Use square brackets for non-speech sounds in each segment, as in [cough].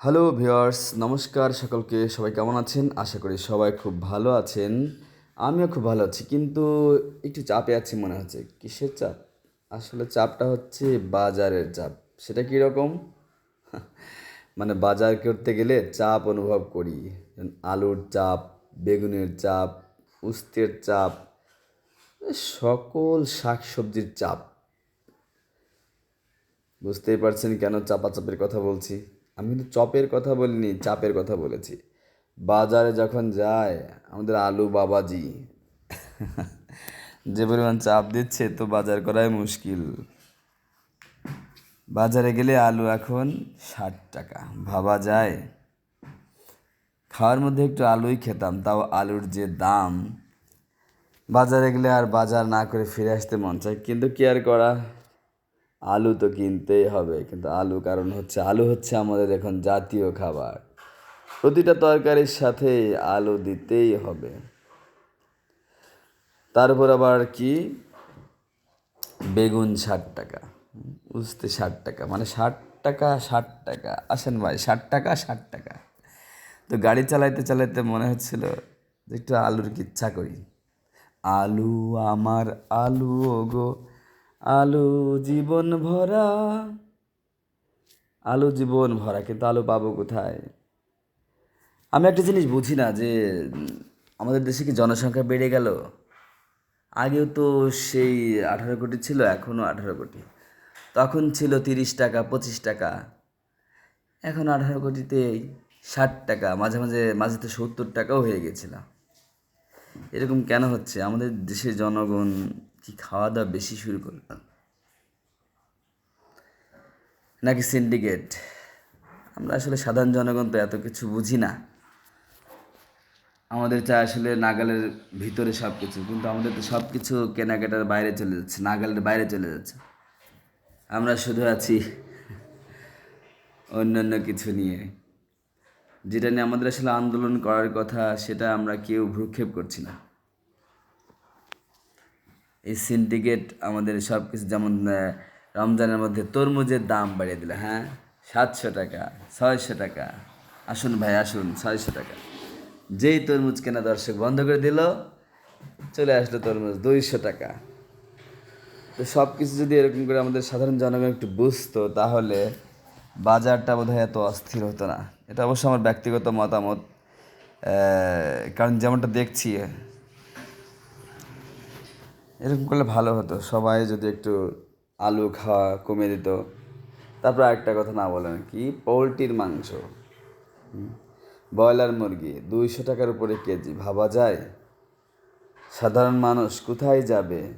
Hello viewers নমস্কার সকলকে। সবাই কেমন আছেন? আশা করি সবাই খুব ভালো আছেন। আমিও খুব ভালো আছি, কিন্তু একটু চাপে আছি মনে হচ্ছে। কিসের চাপ? আসলে চাপটা হচ্ছে বাজারের চাপ। সেটা কীরকম? [laughs] মানে বাজার করতে গেলে চাপ অনুভব করি। আলুর চাপ, বেগুনের চাপ, উস্তের চাপ, সকল শাক সবজির চাপ। বুঝতেই পারছেন কেন চাপাচাপের কথা বলছি? আমি কিন্তু চপের কথা বলিনি, চাপের কথা বলেছি। বাজারে যখন যায়, আমাদের আলু বাবাজি, যে পরিমাণ চাপ দিচ্ছে তো বাজার করাই মুশকিল। বাজারে গেলে আলু এখন ষাট টাকা, ভাবা যায়। খাওয়ার মধ্যে একটু আলুই খেতাম, তাও আলুর যে দাম। বাজারে গেলে আর বাজার না করে ফিরে আসতে মন চায়, কিন্তু কি আর করা? আলু তো কিনতেই হবে, কিন্তু আলু কারণ হচ্ছে, আলু হচ্ছে আমাদের এখন জাতীয় খাবার। প্রতিটা তরকারির সাথে আলু দিতেই হবে। তারপর আবার কি? বেগুন ষাট টাকা, উস্তে ষাট টাকা মানে ষাট টাকা ষাট টাকা। আসেন ভাই, ষাট টাকা ষাট টাকা। তো গাড়ি চালাইতে চালাইতে মনে হচ্ছিল একটু আলুর ইচ্ছা করি। আলু, আমার আলু ও গো আলু জীবন ভরা। আলু জীবন ভরা, কিন্তু আলু পাবো কোথায়? আমি একটা জিনিস বুঝি না যে, আমাদের দেশে কি জনসংখ্যা বেড়ে গেল? আগেও তো সেই আঠারো কোটি ছিল, এখনও আঠারো কোটি। তখন ছিল তিরিশ টাকা, পঁচিশ টাকা। এখন আঠারো কোটিতে ষাট টাকা, মাঝে মাঝে মাঝে তো সত্তর টাকাও হয়ে গেছিল। এরকম কেন হচ্ছে? আমাদের দেশের জনগণ কি খাওয়া দাওয়া বেশি শুরু করলাম? নাকি সিন্ডিকেট আমরা আসলে সাধারণ জনগণ তো এত কিছু বুঝি না। আমাদের চাই আসলে নাগালের ভিতরে সব কিছু কিন্তু আমাদের তো সব কিছু কেনাকাটার বাইরে চলে যাচ্ছে, নাগালের বাইরে চলে যাচ্ছে। আমরা শুধু আছি অন্যান্য কিছু নিয়ে। যেটা নিয়ে আমাদের আসলে আন্দোলন করার কথা, সেটা আমরা কেউ ভ্রুক্ষেপ করছি না। এই সিন্ডিকেট আমাদের সব কিছু যেমন রমজানের মধ্যে তরমুজের দাম বাড়িয়ে দিল হ্যাঁ? সাতশো টাকা, ছয়শো টাকা। আসুন ভাই, আসুন, ছয়শো টাকা। যেই তরমুজ কেনা দর্শক বন্ধ করে দিল, চলে আসলো তরমুজ দুইশো টাকা। তো সব কিছু যদি এরকম করে আমাদের সাধারণ জনগণ একটু বুঝতো, তাহলে বাজারটা বোধহয় এত অস্থির হতো না। এটা অবশ্য আমার ব্যক্তিগত মতামত কারণ যেমনটা দেখছি এরকম করলে ভালো হতো। সবাই যদি একটু আলু খাওয়া কমে দিত। তারপর একটা কথা না বলেন কি পোলট্রির মাংস। ব্রয়লার মুরগি দুইশো টাকার উপরে কেজি, ভাবা যায়? সাধারণ মানুষ কোথায় যাবে?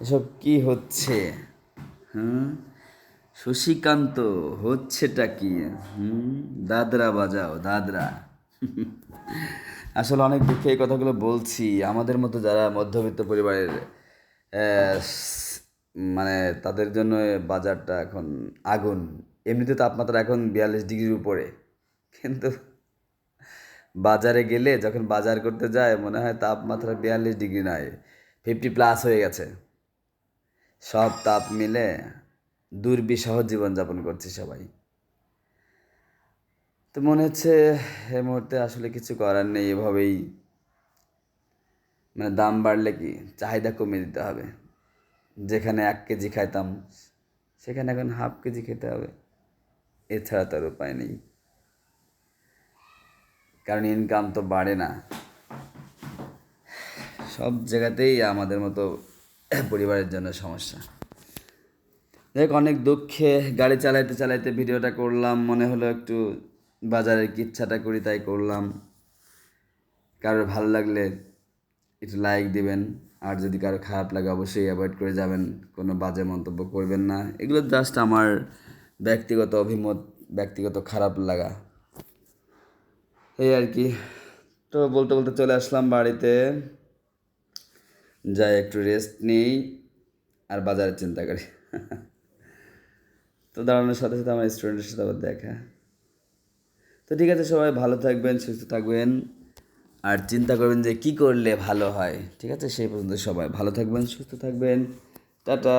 এসব কি হচ্ছে? হুম শশীকান্ত হচ্ছেটা কি? হুম, দাদরা বাজাও, দাদরা। [laughs] আসলে অনেক দুঃখে এই কথাগুলো বলছি। আমাদের মতো যারা মধ্যবিত্ত পরিবারের মানে তাদের জন্য বাজারটা এখন আগুন। এমনিতে তাপমাত্রা এখন বিয়াল্লিশ ডিগ্রির উপরে। কিন্তু বাজারে গেলে যখন বাজার করতে যায়, মনে হয় তাপমাত্রা বিয়াল্লিশ ডিগ্রি নয় ফিফটি প্লাস হয়ে গেছে। সব তাপ মিলে দুর্বিষহ জীবনযাপন করছে সবাই। তো মনে হচ্ছে এই মুহূর্তে আসলে কিছু করার নেই, এভাবেই মানে দাম বাড়লে কি চাহিদা কমিয়ে দিতে হবে? যেখানে এক কেজি খাইতাম, সেখানে এখন হাফ কেজি খেতে হবে, এছাড়া তার উপায় নেই। কারণ ইনকাম তো বাড়ে না। সব জায়গাতেই আমাদের মতো পরিবারের জন্য সমস্যা। দেখ অনেক দুঃখে গাড়ি চালাইতে চালাইতে ভিডিওটা করলাম, মনে হলো একটু বাজারের ইচ্ছাটা করি, তাই করলাম। কারোর ভালো লাগলে একটু লাইক দিবেন, আর যদি কারও খারাপ লাগে অবশ্যই অ্যাভয়েড করে যাবেন, কোনো বাজে মন্তব্য করবেন না। এগুলো জাস্ট আমার ব্যক্তিগত অভিমত, ব্যক্তিগত খারাপ লাগা। এই আর কি। তো বলতে বলতে চলে আসলাম বাড়িতে। যাই একটু রেস্ট নিই, আর বাজারের চিন্তা করি। [laughs] তো দাঁড়ানোর সাথে সাথে আমার স্টুডেন্টের সাথে আবার দেখা। তো ঠিক আছে সবাই, ভালো থাকবেন, সুস্থ থাকবেন। আর চিন্তা করবেন যে কি করলে ভালো হয়, ঠিক আছে? সেই পর্যন্ত সবাই ভালো থাকবেন, সুস্থ থাকবেন। টাটা।